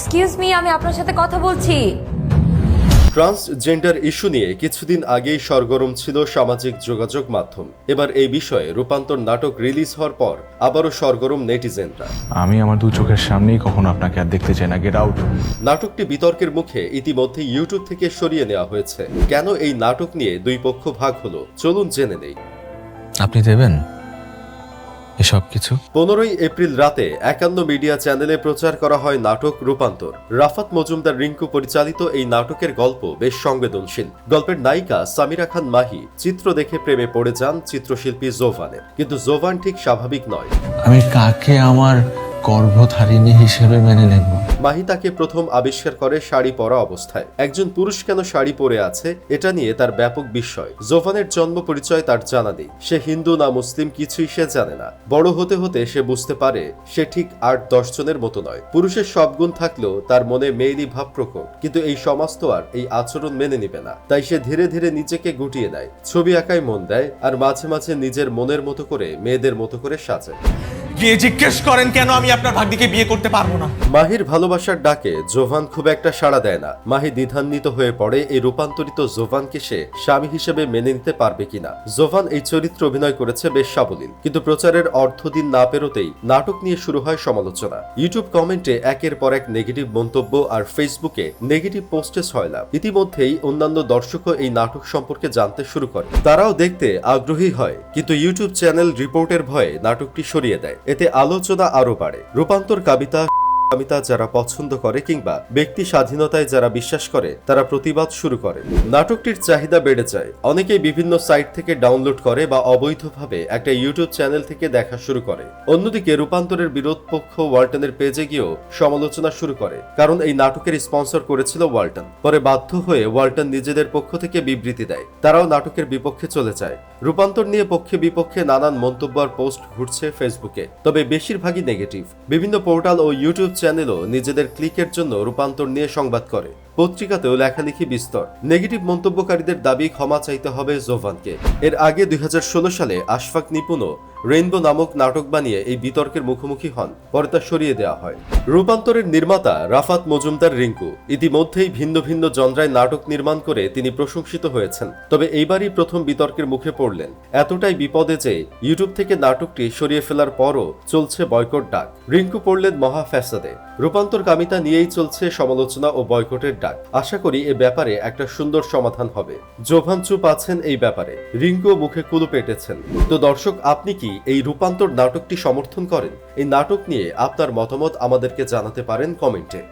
Excuse me আমি আপনার সাথে কথা বলছি। ট্রান্সজেন্ডার ইস্যু নিয়ে কিছুদিন আগেই সরগরম ছিল সামাজিক যোগাযোগ মাধ্যম। এবার এই বিষয়ে রূপান্তর নাটক রিলিজ হওয়ার পর আবারও সরগরম নেটিজেনরা। আমি আমার দু চোখের সামনেই কখনো আপনাকে আর দেখতে চাই না গেট আউট নাটকটি বিতর্কের মুখে ইতিমধ্যে ইউটিউব থেকে সরিয়ে নেওয়া হয়েছে। কেন এই নাটক নিয়ে দুই পক্ষ ভাগ হলো চলুন জেনে নেই। আপনি দেবেন? এসব কিছু। পনেরোই এপ্রিল রাতে একান্ন মিডিয়া চ্যানেলে প্রচার করা হয় নাটক রূপান্তর। রাফাত মজুমদার রিঙ্কু পরিচালিত এই নাটকের গল্প বেশ সংবেদনশীল। গল্পের নায়িকা সামিরা খান মাহি চিত্র দেখে প্রেমে পড়ে যান চিত্রশিল্পী জোভানের। কিন্তু জোভান ঠিক স্বাভাবিক নয়। আমি কাকে আমার গর্ভধারিণী হিসেবে মেনে নেব। তাকে প্রথম আবিষ্কার করে শাড়ি পরা অবস্থায়। একজন পুরুষ কেন শাড়ি পরে আছে, এটা নিয়ে তার ব্যাপক বিস্ময়। জোভানের জন্ম পরিচয় তার জানা নেই। সে হিন্দু না মুসলিম, কিছুই সে জানে না। বড় হতে হতে সে বুঝতে পারে, সে ঠিক আট দশ জনের মতো নয়। পুরুষের সব গুণ থাকলেও তার মনে মেয়েলি ভাব প্রকট। কিন্তু এই সমাজ তো আর এই আচরণ মেনে নিবে না। তাই সে ধীরে ধীরে নিজেকে গুটিয়ে নেয়। ছবি আঁকায় মন দেয় আর মাঝে মাঝে নিজের মনের মতো করে মেয়েদের মতো করে সাজে। গিয়ে জিজ্ঞেস করেন কেন আমি আপনার ভাগ্নিকে বিয়ে করতে পারব না? মাহির ভালোবাসার ডাকে জোভান খুব একটা সাড়া দেয় না। মাহি দ্বিধান্বিত হয়ে পড়ে এই রূপান্তরিত জোভানকে সে স্বামী হিসেবে মেনে নিতে পারবে কিনা। জোভান এই চরিত্র অভিনয় করেছে বেশ সাবলীল, কিন্তু প্রচারের অর্ধদিন না পেরোতেই নাটক নিয়ে শুরু হয় সমালোচনা। ইউটিউব কমেন্টে একের পর এক নেগেটিভ মন্তব্য আর ফেসবুকে নেগেটিভ পোস্টে ছয়লাভ ইতিমধ্যেই অন্যান্য দর্শকও এই নাটক সম্পর্কে জানতে শুরু করে। তারাও দেখতে আগ্রহী হয়, কিন্তু ইউটিউব চ্যানেল রিপোর্টের ভয়ে নাটকটি সরিয়ে দেয়। এতে আলোচনা আরও বাড়ে। রূপান্তর কাবিতা কামিতা যারা পছন্দ করে কিংবা ব্যক্তি স্বাধীনতায় যারা বিশ্বাস করে, তারা প্রতিবাদ শুরু করে। নাটকটির চাহিদা বেড়ে যায়। অনেকেই বিভিন্ন সাইট থেকে ডাউনলোড করে বা অবৈধভাবে একটা ইউটিউব চ্যানেল থেকে দেখা শুরু করে। অন্যদিকে রূপান্তরের বিরোধ পক্ষ ওয়ালটনের পেজে গিয়েও সমালোচনা শুরু করে, কারণ এই নাটকের স্পন্সর করেছিল ওয়ালটন। পরে বাধ্য হয়ে ওয়ালটন নিজেদের পক্ষ থেকে বিবৃতি দেয়। তারাও নাটকের বিপক্ষে চলে যায়। রূপান্তর নিয়ে পক্ষে বিপক্ষে নানান মন্তব্য পোস্ট ঘুরছে ফেসবুকে, তবে বেশিরভাগই নেগেটিভ। বিভিন্ন পোর্টাল ও ইউটিউব চ্যানেলও নিজেদের ক্লিকের জন্য রূপান্তর নিয়ে সংবাদ করে। পত্রিকাতেও লেখালেখি বিস্তর। নেগেটিভ মন্তব্যকারীদের দাবি ক্ষমা চাইতে হবে জোভানকে। এর আগে দুই সালে আশফাক নিপুণও রেইনবো নামক নাটক বানিয়ে এই বিতর্কের মুখোমুখি হন, পরে তা সরিয়ে দেওয়া হয়। রূপান্তরের নির্মাতা রাফাত মজুমদার রিঙ্কু ইতিমধ্যেই ভিন্ন ভিন্ন জনরায় নাটক নির্মাণ করে তিনি প্রশংসিত হয়েছেন। তবে এইবারই প্রথম বিতর্কের মুখে পড়লেন। এতটাই বিপদে যে ইউটিউব থেকে নাটকটি সরিয়ে ফেলার পরও চলছে বয়কট ডাক। রিঙ্কু পড়লেন মহা ফ্যাসাদে রূপান্তর কামিতা নিয়েই চলছে সমালোচনা ও বয়কটের ডাক। আশা করি এ ব্যাপারে একটা সুন্দর সমাধান হবে। জোভান চুপ আছেন এই ব্যাপারে। রিঙ্কো মুখে কুলু পেটেছেন। তো দর্শক, আপনি কি এই রূপান্তর নাটকটি সমর্থন করেন? এই নাটক নিয়ে আপনার মতামত আমাদেরকে জানাতে পারেন কমেন্টে।